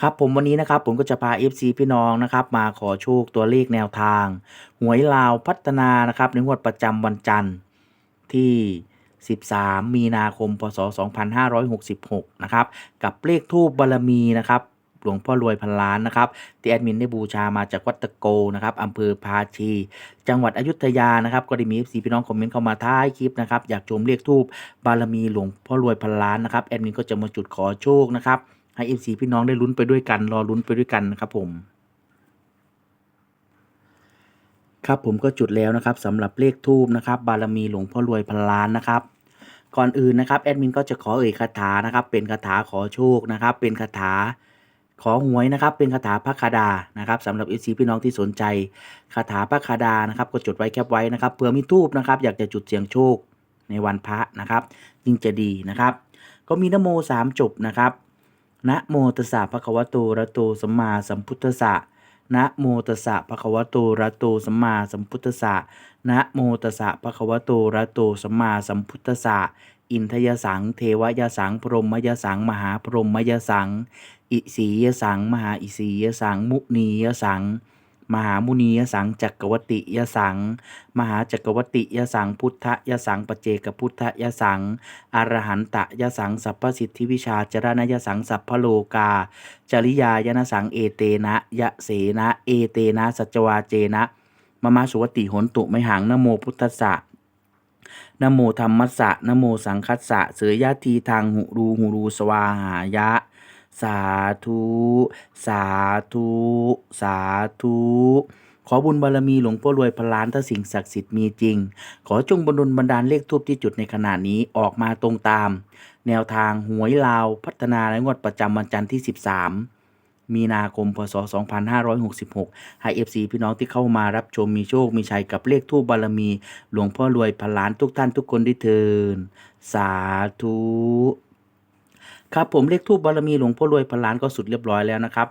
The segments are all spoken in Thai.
ครับผมวันนี้นะครับผมก็จะพา FC พี่น้องนะครับมาขอโชคตัวเลขแนวทาง หวยลาวพัฒนานะครับในงวดประจำวันจันทร์ที่ 13 มีนาคม พศ 2566 นะครับ กับเลขทูบบารมีนะครับหลวงพ่อรวยพันล้านนะครับที่แอดมินได้บูชามาจากวัดตะโกนะครับอำเภอพาชี จังหวัดอยุธยานะครับก็ได้มี FC พี่น้องคอมเมนต์เข้ามาท้ายคลิปนะครับอยากชมเลขทูบบารมีหลวงพ่อรวยพันล้านนะครับแอดมินก็จะมาจุดขอโชคนะครับ ให้ FC พี่น้องได้ลุ้นไปด้วยกัน รอลุ้นไปด้วยกันนะครับผม ครับผมก็จุดแล้วนะครับสำหรับเลขทูบนะครับ บารมีหลวงพ่อรวยพันล้านนะครับก่อนอื่นนะครับแอดมินก็จะขอเอ่ยคาถานะครับ เป็นคาถาขอโชคนะครับ เป็นคาถาขอหวยนะครับ เป็นคาถาพระคาดานะครับสำหรับเอซีพี่น้องที่สนใจคาถาพระคาดานะครับ ก็จดไว้แคปไว้นะครับเผื่อมีทูบนะครับ อยากจะจุดเสียงโชคในวันพระนะครับยิ่งจะดีนะครับ ก็มีนโมสามจบนะครับ นะโมตัสสะภะคะวะโตระโตสัมมาสัมพุทธัสสะนะโมตัสสะภะคะวะโตระโตสัมมาสัมพุทธัสสะนะโมตัสสะภะคะวะโตระโตสัมมาสัมพุทธัสสะอินทยสัง เทวยสัง พรหมยสัง มหาพรหมยสัง อิสียสัง มหาอิสียสัง มุนียสัง มหามุนียสังจักรวติยสัง มหาจักรวติยสังพุทธยสังปเจกพุทธยสังอรหันตยสังสัพพสิทธิวิชาจรณยสังสัพพโลกา จริยายนสังเอเตนะยะเสนะเอเตนะสัจวาเจนะมมาสุวติหนตุไมหังนโมพุทธะนโมธรรมัสสะนโมสังคัสสะเสยยะทีทางหุรูหุรูสวาหายะ สาธุ สาธุ สาธุ ขอบุญบารมีหลวงพ่อรวยพลานถ้าสิ่งศักดิ์สิทธิ์มีจริง ขอจงบรรลบันดาลเลขทูบที่จุดในขณะนี้ออกมาตรงตาม แนวทางหวยลาวพัฒนาและงวดประจำวันจันทร์ที่ 13มีนาคม พศ 2566 ให้ FC พี่น้องที่เข้ามารับชมมีโชค มีชัยกับเลขทูบบารมี หลวงพ่อรวยพันล้านทุกท่านทุกคนได้เทินสาธุ ครับผมเลขทูบบารมีหลวงพ่อรวยพันล้านก็สุดเรียบร้อยแล้วนะครับ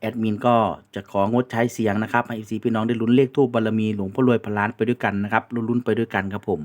แอดมินก็จะของดใช้เสียงนะครับให้ FC พี่น้องได้ลุ้นเลขทูบบารมีหลวงพ่อรวยพันล้านไปด้วยกันนะครับลุ้นๆไปด้วยกันครับผม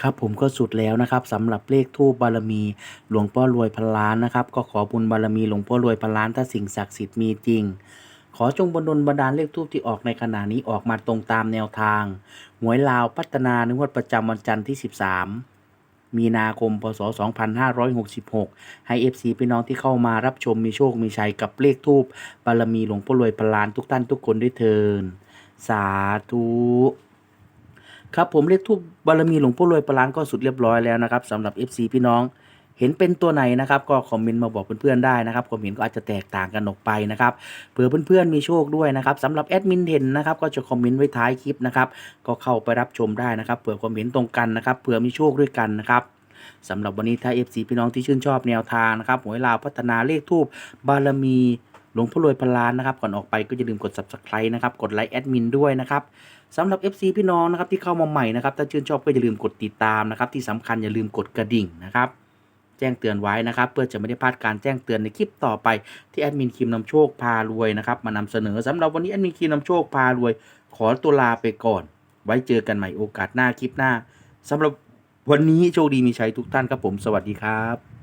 ครับผมก็สุดแล้วนะครับสำหรับเลขทูปบารมี หลวงพ่อรวยพันล้านนะครับ ก็ขอบุญบารมีหลวงพ่อรวยพันล้านถ้าสิ่งศักดิ์สิทธิ์มีจริง ขอจงบนดลบันดาลเลขทูปที่ออกในขณะนี้ออกมาตรงตามแนวทาง หวยลาวพัฒนาในงวดประจำวันจันทร์ที่ 13มีนาคม พศ 2566 ให้ FC พี่น้องที่เข้ามารับชมมีโชค มีชัยกับเลขทูปบารมีหลวงพ่อรวยพันล้านทุกท่านทุกคนด้วยเทิน สาธุ ครับผมเลขทูปบารมีหลวงพ่อรวยปรานก็สุดเรียบร้อยแล้วนะครับสำหรับ FC พี่น้อง เห็นเป็นตัวไหนนะครับ ก็คอมเมนต์มาบอกเพื่อนๆได้นะครับความเห็นก็อาจจะแตกต่างกันออกไปนะครับเผื่อเพื่อนๆมีโชคด้วยนะครับสำหรับแอดมินเห็นนะครับก็จะคอมเมนต์ไว้ท้ายคลิปนะครับก็เข้าไปรับชมได้นะครับเผื่อความเห็นตรงกันนะครับเผื่อมีโชคด้วยกันนะครับสำหรับวันนี้ถ้า FC พี่น้องที่ชื่นชอบแนวทางนะครับหวยลาวพัฒนาเลขทูปบารมีหลวงพ่อรวยพลานนะครับก่อนออกไปก็อย่าลืมกด subscribe นะครับกดไลค์แอดมินด้วยนะครับ สำหรับ FC พี่น้องนะครับที่เข้ามาใหม่นะครับถ้าชื่นชอบก็อย่าลืมกดติดตามนะครับที่สำคัญอย่าลืมกดกระดิ่งนะครับแจ้งเตือนไว้นะครับเพื่อจะไม่ได้พลาดการแจ้งเตือนในคลิปต่อไปที่แอดมินคิมนำโชคพารวยนะครับมานำเสนอสำหรับวันนี้แอดมินคิมนำโชคพารวย ขอตัวลาไปก่อน ไว้เจอกันใหม่โอกาสหน้าคลิปหน้าสำหรับวันนี้โชคดีมีชัยทุกท่านครับผม สวัสดีครับ